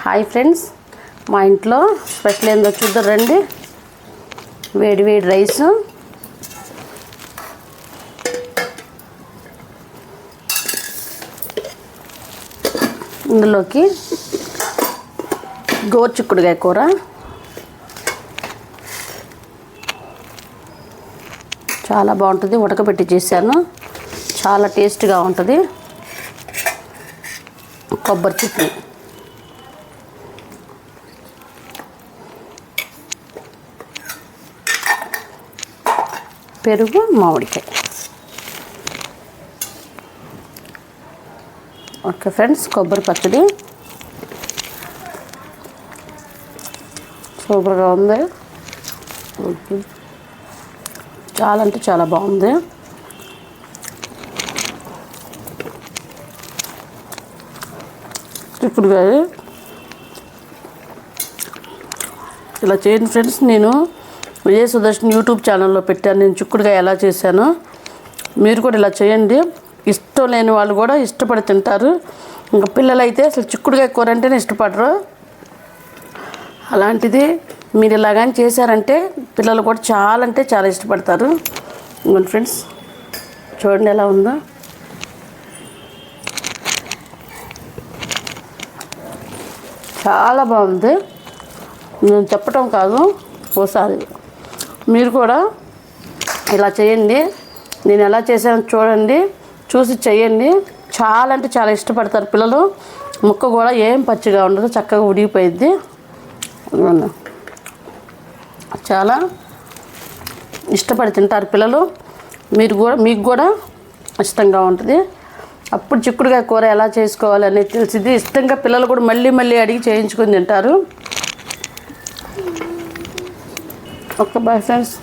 Hi friends మా ఇంట్లో special ఏందో చూద్దాం రండి. వేడి వేడి రైసు. ఇందులోకి గోర్చిక్కుడుగాయ కూర. చాలా బాగుంటుంది ఉడకబెట్టి చేశాను. చాలా టేస్ట్గా ఉంటుంది. కొబ్బరి చట్నీ. పెరుగు మామిడికాయ. ఓకే ఫ్రెండ్స్ కొబ్బరి పచ్చడి. సూపర్గా ఉంది. చాలా అంటే చాలా బాగుంది. ఇప్పుడు ఇలా చేయండి ఫ్రెండ్స్ నేను విజయ సుదర్శన్ యూట్యూబ్ ఛానల్లో పెట్టాను. నేను చిక్కుడుగా ఎలా చేశానో మీరు కూడా ఇలా చేయండి. ఇష్టం లేని వాళ్ళు కూడా ఇష్టపడి తింటారు. ఇంకా పిల్లలైతే అసలు చిక్కుడుకాయ కూర అంటేనే ఇష్టపడరు. అలాంటిది మీరు ఇలాగని చేశారంటే పిల్లలు కూడా చాలా అంటే చాలా ఇష్టపడతారు. ఇంకోండి ఫ్రెండ్స్ చూడండి ఎలా ఉందో. చాలా బాగుంది. నేను చెప్పటం కాదు ఓసారి మీరు కూడా ఇలా చేయండి. నేను ఎలా చేశానో చూడండి. చూసి చేయండి. చాలా అంటే చాలా ఇష్టపడతారు పిల్లలు. ముక్క కూడా ఏం పచ్చిగా ఉండదు చక్కగా ఉడిగిపోయిద్ది. చాలా ఇష్టపడి తింటారు పిల్లలు. మీరు కూడా మీకు కూడా ఇష్టంగా ఉంటుంది. అప్పుడు చిక్కుడుగా కూర ఎలా చేసుకోవాలి అనేది తెలిసింది ఇష్టంగా పిల్లలు కూడా మళ్ళీ మళ్ళీ అడిగి చేయించుకొని తింటారు. Okay bye friends